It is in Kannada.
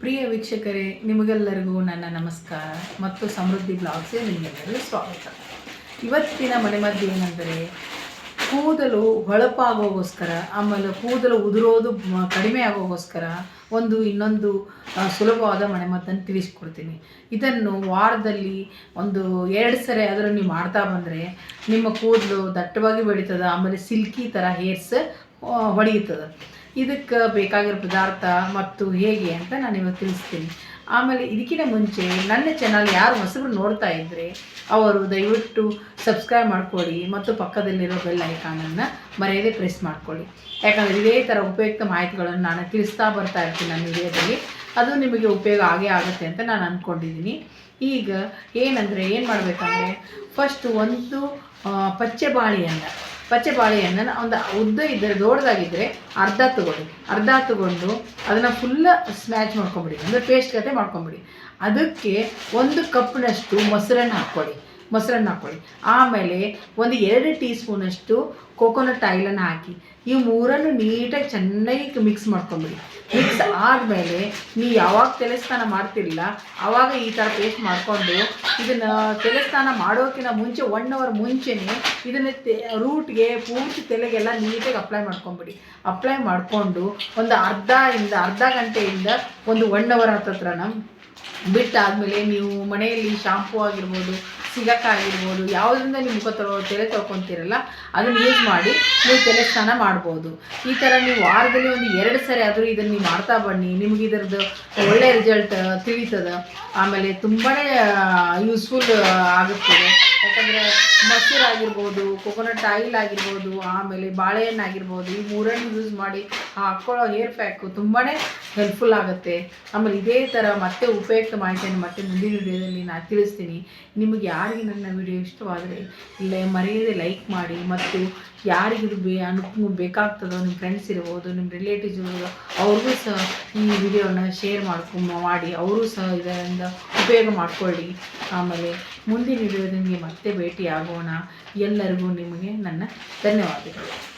ಪ್ರಿಯ ವೀಕ್ಷಕರೇ, ನಿಮಗೆಲ್ಲರಿಗೂ ನನ್ನ ನಮಸ್ಕಾರ ಮತ್ತು ಸಮೃದ್ಧಿ ಬ್ಲಾಗ್ಸ್ಗೆ ನಿಮಗೆಲ್ಲರಿಗೂ ಸ್ವಾಗತ. ಇವತ್ತಿನ ಮನೆಮದ್ದು ಏನೆಂದರೆ, ಕೂದಲು ಹೊಳಪಾಗೋಗೋಸ್ಕರ, ಆಮೇಲೆ ಕೂದಲು ಉದುರೋದು ಕಡಿಮೆ ಆಗೋಗೋಸ್ಕರ ಒಂದು ಇನ್ನೊಂದು ಸುಲಭವಾದ ಮನೆಮದ್ದನ್ನು ತಿಳಿಸ್ಕೊಡ್ತೀನಿ. ಇದನ್ನು ವಾರದಲ್ಲಿ ಒಂದು ಎರಡು ಸರಿ ಆದರೂ ನೀವು ಮಾಡ್ತಾ ಬಂದರೆ, ನಿಮ್ಮ ಕೂದಲು ದಟ್ಟವಾಗಿ ಬೆಳೀತದೆ, ಆಮೇಲೆ ಸಿಲ್ಕಿ ಥರ ಹೇರ್ಸ್ ಹೊಡೆಯುತ್ತದೆ. ಇದಕ್ಕೆ ಬೇಕಾಗಿರೋ ಪದಾರ್ಥ ಮತ್ತು ಹೇಗೆ ಅಂತ ನಾನು ಇವಾಗ ತಿಳಿಸ್ತೀನಿ. ಆಮೇಲೆ ಇದಕ್ಕಿಂತ ಮುಂಚೆ ನನ್ನ ಚಾನಲ್ ಯಾರು ಹೊಸಬ್ರು ನೋಡ್ತಾ ಇದ್ದರೆ ಅವರು ದಯವಿಟ್ಟು ಸಬ್ಸ್ಕ್ರೈಬ್ ಮಾಡ್ಕೊಳ್ಳಿ ಮತ್ತು ಪಕ್ಕದಲ್ಲಿರೋ ಬೆಲ್ ಐಕಾನನ್ನು ಮರೆಯದೆ ಪ್ರೆಸ್ ಮಾಡ್ಕೊಳ್ಳಿ. ಯಾಕಂದರೆ ಇದೇ ಥರ ಉಪಯುಕ್ತ ಮಾಹಿತಿಗಳನ್ನು ನಾನು ತಿಳಿಸ್ತಾ ಬರ್ತಾ ಇರ್ತೀನಿ ನನ್ನ ವಿಡಿಯೋದಲ್ಲಿ. ಅದು ನಿಮಗೆ ಉಪಯೋಗ ಆಗೇ ಆಗುತ್ತೆ ಅಂತ ನಾನು ಅಂದ್ಕೊಂಡಿದ್ದೀನಿ ಈಗ ಏನಂದರೆ ಏನು ಮಾಡಬೇಕಂದ್ರೆ ಫಸ್ಟ್ ಒಂದು ಪಚ್ಚೆ ಬಾಳೆಹಣ್ಣು ಪಚ್ಚೆ ಬಾಳೆಹಣ್ಣನ್ನು ಒಂದು ಉದ್ದ ಇದ್ದರೆ, ದೊಡ್ಡದಾಗಿದ್ದರೆ ಅರ್ಧ ತಗೊಳ್ಳಿ ಅರ್ಧ ತಗೊಂಡು ಅದನ್ನು ಫುಲ್ಲ ಸ್ಮ್ಯಾಚ್ ಮಾಡ್ಕೊಂಬಿಡಿ. ಅಂದರೆ ಪೇಸ್ಟ್ ಕತೆ ಮಾಡ್ಕೊಂಬಿಡಿ. ಅದಕ್ಕೆ ಒಂದು ಕಪ್ನಷ್ಟು ಮೊಸರನ್ನು ಹಾಕ್ಕೊಳ್ಳಿ ಮೊಸರನ್ನು ಹಾಕ್ಕೊಳ್ಳಿ ಆಮೇಲೆ ಒಂದು ಎರಡು ಟೀ ಸ್ಪೂನಷ್ಟು ಕೋಕೋನಟ್ ಆಯಿಲನ್ನು ಹಾಕಿ. ಈ ಮೂರನ್ನು ನೀಟಾಗಿ ಚೆನ್ನಾಗಿ ಮಿಕ್ಸ್ ಮಾಡ್ಕೊಂಬಿಡಿ. ಮಿಕ್ಸ್ ಆದಮೇಲೆ ನೀವು ಯಾವಾಗ ತೆಲಸ್ನಾನ ಸ್ನಾನ ಮಾಡ್ತಿರಲಿಲ್ಲ ಆವಾಗ ಈ ಥರ ಪೇಸ್ಟ್ ಮಾಡಿಕೊಂಡು ಇದನ್ನು ತೆಲಸ್ನಾನ ಮಾಡೋಕ್ಕಿಂತ ಮುಂಚೆ ಒನ್ ಅವರ್ ಮುಂಚೆನೇ ಇದನ್ನು ತೆ ರೂಟ್ಗೆ ಪೂರ್ತಿ ತೆಲೆಗೆಲ್ಲ ನೀಟಾಗಿ ಅಪ್ಲೈ ಮಾಡ್ಕೊಂಬಿಡಿ. ಅಪ್ಲೈ ಮಾಡಿಕೊಂಡು ಒಂದು ಅರ್ಧ ಇಂದ, ಅರ್ಧ ಗಂಟೆಯಿಂದ ಒಂದು ಒನ್ ಅವರ್ ಹತ್ತತ್ರನ ಬಿಟ್ಟಾದಮೇಲೆ ನೀವು ಮನೆಯಲ್ಲಿ ಶಾಂಪೂ ಆಗಿರ್ಬೋದು ಸಿಗಕ ಆಗಿರ್ಬೋದು, ಯಾವುದರಿಂದ ನಿಮ್ಮ ಮುಖ ತೊಳೋ, ತಲೆ ತೊಳ್ಕೊತೀರಲ್ಲ, ಅದನ್ನು ಯೂಸ್ ಮಾಡಿ ನೀವು ತಲೆ ಸ್ನಾನ ಮಾಡ್ಬೋದು. ಈ ಥರ ನೀವು ವಾರದಲ್ಲಿ ಒಂದು ಎರಡು ಸರಿ ಆದರೂ ಇದನ್ನು ನೀವು ಮಾಡ್ತಾ ಬನ್ನಿ. ನಿಮ್ಗೆ ಇದರದ್ದು ಒಳ್ಳೆ ರಿಸಲ್ಟ್ ತಿಳಿತದೆ. ಆಮೇಲೆ ತುಂಬಾ ಯೂಸ್ಫುಲ್ ಆಗುತ್ತದೆ ಯಾಕಂದರೆ ಮೊಸರು ಆಗಿರ್ಬೋದು ಕೊಕೊನಟ್ ಆಯಿಲ್ ಆಗಿರ್ಬೋದು, ಆಮೇಲೆ ಬಾಳೆಹಣ್ಣು ಆಗಿರ್ಬೋದು, ಈ ಮೂರನ್ನು ಯೂಸ್ ಮಾಡಿ ಹಾಕ್ಕೊಳ್ಳೋ ಹೇರ್ ಪ್ಯಾಕು ತುಂಬಾ ಹೆಲ್ಪ್ಫುಲ್ ಆಗುತ್ತೆ. ಆಮೇಲೆ ಇದೇ ಥರ ಮತ್ತೆ ಉಪಯುಕ್ತ ಮಾಹಿತಿಯನ್ನು ಮತ್ತೆ ಮುಂದಿನ ವಿಡಿಯೋದಲ್ಲಿ ನಾನು ತಿಳಿಸ್ತೀನಿ. ನಿಮಗೆ ಯಾರಿಗೆ ನನ್ನ ವಿಡಿಯೋ ಇಷ್ಟವಾದರೆ, ಇಲ್ಲೇ ಮರೆಯದೆ ಲೈಕ್ ಮಾಡಿ ಮತ್ತು ಯಾರಿಗಿದು ಬೇ, ಅನುಕೂಲ ಬೇಕಾಗ್ತದೋ, ನಿಮ್ಮ ಫ್ರೆಂಡ್ಸ್ ಇರ್ಬೋದು, ನಿಮ್ಮ ರಿಲೇಟಿವ್ಸ್ ಇರ್ಬೋದು, ಅವ್ರಿಗೂ ಸಹ ಈ ವಿಡಿಯೋನ ಶೇರ್ ಮಾಡ್ಕೊ ಮಾಡಿ, ಅವರು ಸಹ ಇದರಿಂದ ಉಪಯೋಗ ಮಾಡಿಕೊಳ್ಳಿ. ಆಮೇಲೆ ಮುಂದಿನ ವಿಡಿಯೋದೊಂದಿಗೆ ಮತ್ತೆ ಭೇಟಿ ಆಗೋಣ ಎಲ್ಲರಿಗೂ ನಿಮಗೆ ನನ್ನ ಧನ್ಯವಾದಗಳು.